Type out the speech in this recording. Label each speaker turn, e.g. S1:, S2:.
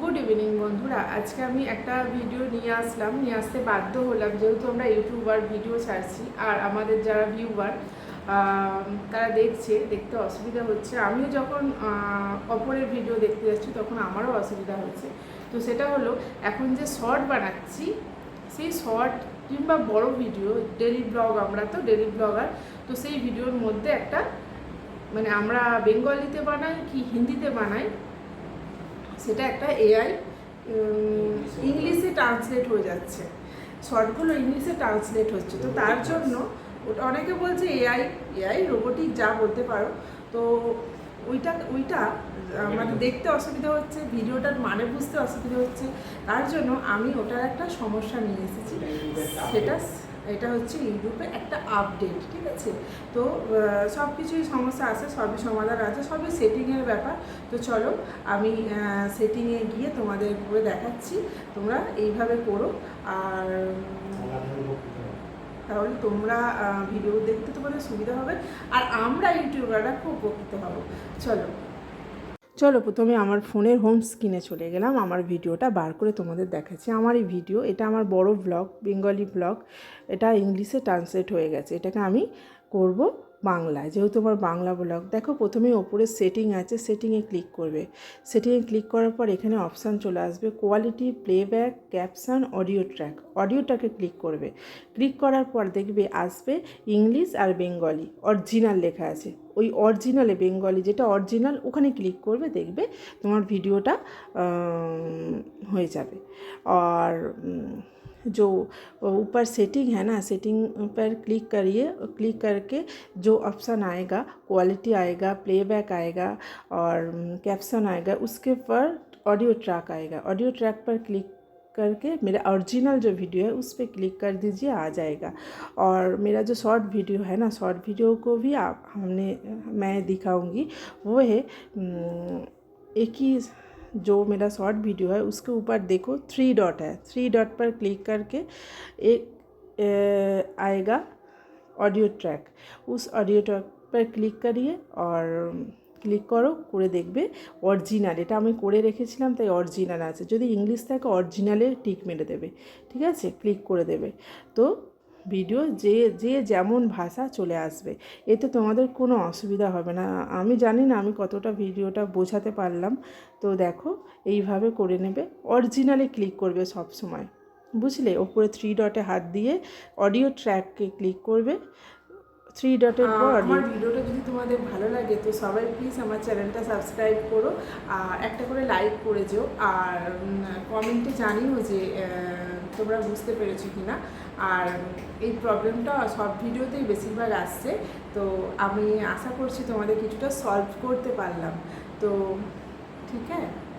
S1: Good evening বন্ধুরা। আজকে আমি একটা ভিডিও নিয়ে আসলাম, নিয়ে আসতে বাধ্য হলাম, যেহেতু আমরা ইউটিউবার ভিডিও ছাড়ছি, আর আমাদের যারা ভিউবার তারা দেখছে, দেখতে অসুবিধা হচ্ছে। আমিও যখন অপরের ভিডিও দেখতে যাচ্ছি, তখন আমারও অসুবিধা হচ্ছে। তো সেটা হলো, এখন যে শর্ট বানাচ্ছি, সেই শর্ট কিংবা বড় ভিডিও ডেলি ব্লগ আমরা তো ডেলি ব্লগার তো সেই ভিডিওর মধ্যে একটা মানে আমরা বেঙ্গলিতে বানাই কি হিন্দিতে বানাই সেটা একটা এআই ইংলিশে ট্রান্সলেট হয়ে যাচ্ছে। শর্টগুলো ইংলিশে ট্রান্সলেট হচ্ছে। তো তার জন্য ওটা অনেকে বলছে এআই এআই রোবোটিক যা বলতে পারো। তো ওইটা ওইটা আমাদের দেখতে অসুবিধা হচ্ছে, ভিডিওটার মানে বুঝতে অসুবিধা হচ্ছে। তার জন্য আমি ওটার একটা সমস্যা নিয়ে এসেছি। সেটা এটা হচ্ছে ইউটিউবে একটা আপডেট ঠিক আছে? তো সব কিছুই সমস্যা আছে, সবই সমাধান আছে, সবই সেটিংয়ের ব্যাপার। তো চলো, আমি সেটিংয়ে গিয়ে তোমাদের করে দেখাচ্ছি, তোমরা এইভাবে করো। আর, তাহলে তোমরা ভিডিও দেখতে তোমাদের সুবিধা হবে। আর আমরা ইউটিউবাররা খুব উপকৃত হব। চলো। চলো প্রথমে আমার ফোনের হোম স্ক্রিনে চলে গেলাম। আমার ভিডিওটা বার করে তোমাদের দেখাচ্ছি। আমার এই ভিডিও, এটা আমার বড় ব্লগ, বেঙ্গলি ব্লগ, এটা ইংলিশে ট্রান্সলেট হয়ে গেছে। এটাকে আমি করব বাংলায়, যেহেতু আমার বাংলা ব্লগ দেখো প্রথমে ওপরে সেটিং আছে সেটিংয়ে ক্লিক করবে। সেটিংয়ে ক্লিক করার পর এখানে অপশান চলে আসবে quality playback caption audio track অডিওটাকে click করবে। ক্লিক করার পর দেখবে আসবে ইংলিশ আর বেঙ্গলি অরিজিনাল লেখা আছে। ওই অরিজিনালে বেঙ্গলি যেটা অরিজিনাল ওখানে ক্লিক করবে, দেখবে তোমার ভিডিওটা হয়ে যাবে। আর जो ऊपर सेटिंग है ना सेटिंग पर क्लिक करिए क्लिक करके जो ऑप्शन आएगा क्वालिटी आएगा प्लेबैक आएगा और कैप्शन आएगा, उसके पर ऑडियो ट्रैक आएगा। ऑडियो ट्रैक पर क्लिक करके मेरा ओरिजिनल जो वीडियो है, उस पर क्लिक कर दीजिए, आ जाएगा। और मेरा जो शॉर्ट वीडियो है ना शॉर्ट वीडियो को भी आप, हमने, मैं दिखाऊँगी, वो है एक ही जो मेरा शॉर्ट वीडियो है उसके ऊपर देखो थ्री डॉट है थ्री डॉट पर क्लिक करके एक अ, आएगा ऑडियो ट्रैक उस ऑडियो ट्रैक पर क्लिक करिए और ক্লিক করো করে দেখবে অরিজিনাল এটা আমি করে রেখেছিলাম তাই অরিজিনাল আছে যদি ইংলিশ থাকে অরিজিনালে টিক মেরে দেবে ঠিক আছে ক্লিক করে দেবে তো ভিডিও যে যে যেমন ভাষা চলে আসবে এতে তোমাদের কোনো অসুবিধা হবে না। আমি জানি না আমি কতটা ভিডিওটা বোঝাতে পারলাম। তো দেখো এইভাবে করে নেবে। অরিজিনালে ক্লিক করবে সব সময়। বুঝলে? ওপরে থ্রি ডটে হাত দিয়ে অডিও ট্র্যাককে ক্লিক করবে। থ্রি ডটের পর আমার ভিডিওটা যদি তোমাদের ভালো লাগে তো সবাই প্লিজ আমার চ্যানেলটা সাবস্ক্রাইব করো। আর একটা করে লাইক করে যেও। আর কমেন্টে জানিও যে তোমরা বুঝতে পেরেছ কি না। আর এই প্রবলেমটা সব ভিডিওতেই বেশিরভাগ আসছে। তো আমি আশা করছি তোমাদের কিছুটা সলভ করতে পারলাম। তো, ঠিক আছে?